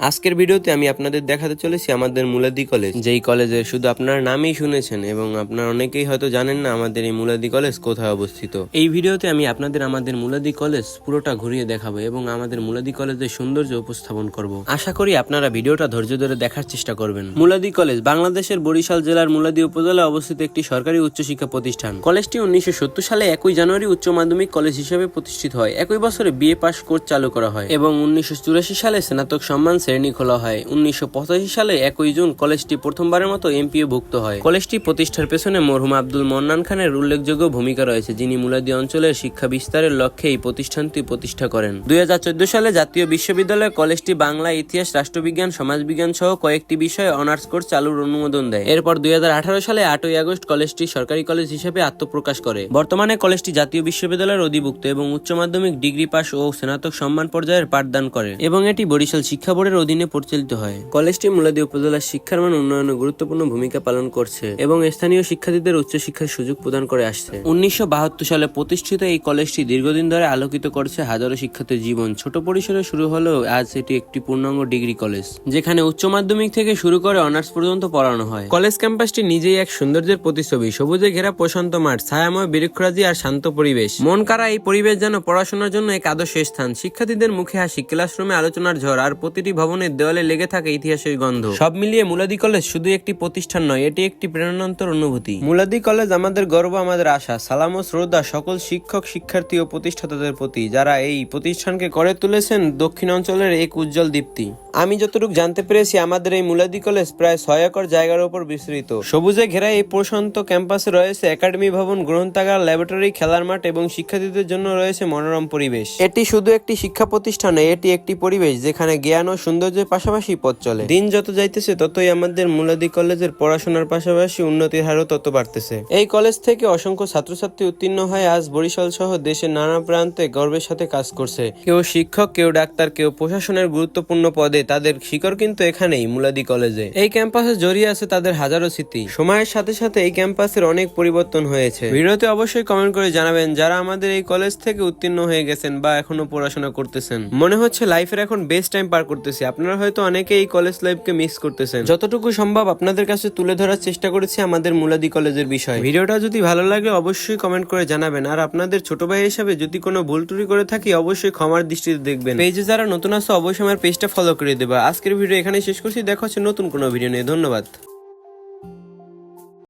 আজকের ভিডিওতে আমি আপনাদের দেখাতে চলেছি আমাদের মুলাদি কলেজ। যেই কলেজের শুধু আপনার নামই শুনেছেন এবং আপনার অনেকেই হয়তো জানেন না আমাদের এই মুলাদি কলেজ কোথায় অবস্থিত। এই ভিডিওতে আমি আপনাদের আমাদের মুলাদি কলেজ পুরোটা ঘুরিয়ে দেখাবো এবং আমাদের মুলাদি কলেজের সৌন্দর্য উপস্থাপন করব। আশা করি আপনারা ভিডিওটা ধৈর্য ধরে দেখার চেষ্টা করবেন। মুলাদি কলেজ বাংলাদেশের বরিশাল জেলার মুলাদি উপজেলায় অবস্থিত একটি সরকারি উচ্চশিক্ষা প্রতিষ্ঠান। কলেজটি উনিশশো সত্তর সালে একই জানুয়ারি উচ্চ মাধ্যমিক কলেজ হিসেবে প্রতিষ্ঠিত হয়। একই বছরে বিএ পাস কোর্স চালু করা হয় এবং উনিশশো চুরাশি সালে স্নাতক সম্মান শ্রেণি খোলা হয়। উনিশশো পঁচাশি সালে একই জুন কলেজটি প্রথমবারের মতো এমপিও ভুক্ত হয়। কলেজটি প্রতিষ্ঠার পেছনে মরহুম আব্দুল মন্নান খানের উল্লেখযোগ্য ভূমিকা রয়েছে, যিনি মুলাদি অঞ্চলের শিক্ষা বিস্তারের লক্ষ্যে এই প্রতিষ্ঠানটি প্রতিষ্ঠা করেন। দুই হাজার চোদ্দ সালে জাতীয় বিশ্ববিদ্যালয় কলেজটি বাংলা, ইতিহাস, রাষ্ট্রবিজ্ঞান, সমাজবিজ্ঞান সহ কয়েকটি বিষয়ে অনার্স কোর্স চালুর অনুমোদন দেয়। এরপর দুই হাজার আঠারো সালে আটই আগস্ট কলেজটি সরকারি কলেজ হিসেবে আত্মপ্রকাশ করে। বর্তমানে কলেজটি জাতীয় বিশ্ববিদ্যালয়ের অধিভুক্ত এবং উচ্চ মাধ্যমিক ডিগ্রি পাস ও স্নাতক সম্মান পর্যায়ের পাঠদান করে এবং এটি বরিশাল শিক্ষা বোর্ডের অধীনে পরিচালিত হয়। কলেজটি মুলাদি উপজেলার শিক্ষার মান উন্নয়নে গুরুত্বপূর্ণ ভূমিকা পালন করছে এবং স্থানীয় শিক্ষার্থীদের উচ্চশিক্ষার সুযোগ প্রদান করে আসছে। উনিশশো সালে প্রতিষ্ঠিত এই কলেজটি দীর্ঘদিন ধরে আলোকিত করছে হাজারো শিক্ষার্থীর জীবন। ছোট পরিসরে শুরু হলেও আজ এটি একটি পূর্ণাঙ্গ ডিগ্রি কলেজ, যেখানে উচ্চ মাধ্যমিক থেকে শুরু করে অনার্স পর্যন্ত পড়ানো হয়। কলেজ ক্যাম্পাসটি নিজেই এক সৌন্দর্যের প্রতিচ্ছবি, সবুজে ঘেরা প্রশান্ত মাঠ, ছায়াময় বৃক্ষরাজি আর শান্ত পরিবেশ। মন কারা এই পরিবেশ যেন পড়াশোনার জন্য এক আদর্শ স্থান। শিক্ষার্থীদের মুখে হাসি, ক্লাসরুমে আলোচনার ঝড় আর প্রতিটি ভবনের দেওয়ালে লেগে থাকে ইতিহাসের গন্ধ। সব মিলিয়ে মুলাদি কলেজ শুধু একটি প্রতিষ্ঠান নয় এটি একটি প্রেরণান্তর অনুভূতি। মুলাদি কলেজ আমাদের গর্ব আমাদের আশা সালাম ও শ্রদ্ধা সকল শিক্ষক শিক্ষার্থী ও প্রতিষ্ঠাতাদের প্রতি যারা এই প্রতিষ্ঠানকে গড়ে তুলেছেন দক্ষিণ অঞ্চলের এক উজ্জ্বল দীপ্তি। আমি যতটুকু জানতে পেরেছি আমাদের এই মুলাদি কলেজ প্রায় ছয় একর জায়গার উপর বিস্তৃত। সবুজে ঘেরা এই প্রশান্ত ক্যাম্পাসে রয়েছে একাডেমি ভবন গ্রন্থাগার ল্যাবরেটরি খেলার মাঠ এবং শিক্ষার্থীদের জন্য রয়েছে মনোরম পরিবেশ। এটি শুধু একটি শিক্ষা প্রতিষ্ঠান নয়, এটি একটি পরিবেশ যেখানে জ্ঞান ও সৌন্দর্যের পাশাপাশি পথ চলে। দিন যত যাইতেছে, ততই আমাদের মুলাদি কলেজের পড়াশোনার পাশাপাশি উন্নতির হারও তত বাড়তেছে। এই কলেজ থেকে অসংখ্য ছাত্রছাত্রী উত্তীর্ণ হয়ে আজ বরিশাল সহ দেশের নানা প্রান্তে গর্বের সাথে কাজ করছে। কেউ শিক্ষক, কেউ ডাক্তার, কেউ প্রশাসনের গুরুত্বপূর্ণ পদে। তাদের শিকড় কিন্তু এখানেই, মুলাদি কলেজে। এই ক্যাম্পাসে জড়িয়ে আছে তাদের হাজারো স্মৃতি। সময়ের সাথে সাথে এই ক্যাম্পাসের অনেক পরিবর্তন হয়েছে। ভিডিওতে অবশ্যই কমেন্ট করে জানাবেন, যারা আমাদের এই কলেজ থেকে উত্তীর্ণ হয়ে গেছেন বা এখনও পড়াশোনা করতেছেন। মনে হচ্ছে লাইফের এখন বেস্ট টাইম পার করতেছি। আপনারা হয়তো অনেকে এই কলেজ লাইফকে মিস করতেছেন। যতটুকু সম্ভব আপনাদের কাছে তুলে ধরার চেষ্টা করেছি আমাদের মুলাদি কলেজের বিষয়ে। ভিডিওটা যদি ভালো লাগে অবশ্যই কমেন্ট করে জানাবেন। আর আপনাদের ছোট ভাই হিসাবে যদি কোনো ভুল ত্রুটি করে থাকি অবশ্যই ক্ষমার দৃষ্টিতে দেখবেন। পেজে যারা নতুন আসো অবশ্যই আমার পেজটা ফলো করে দেবা। আজকের ভিডিও এখানে শেষ করছি। দেখা হচ্ছে নতুন কোনো ভিডিও নিয়ে। ধন্যবাদ।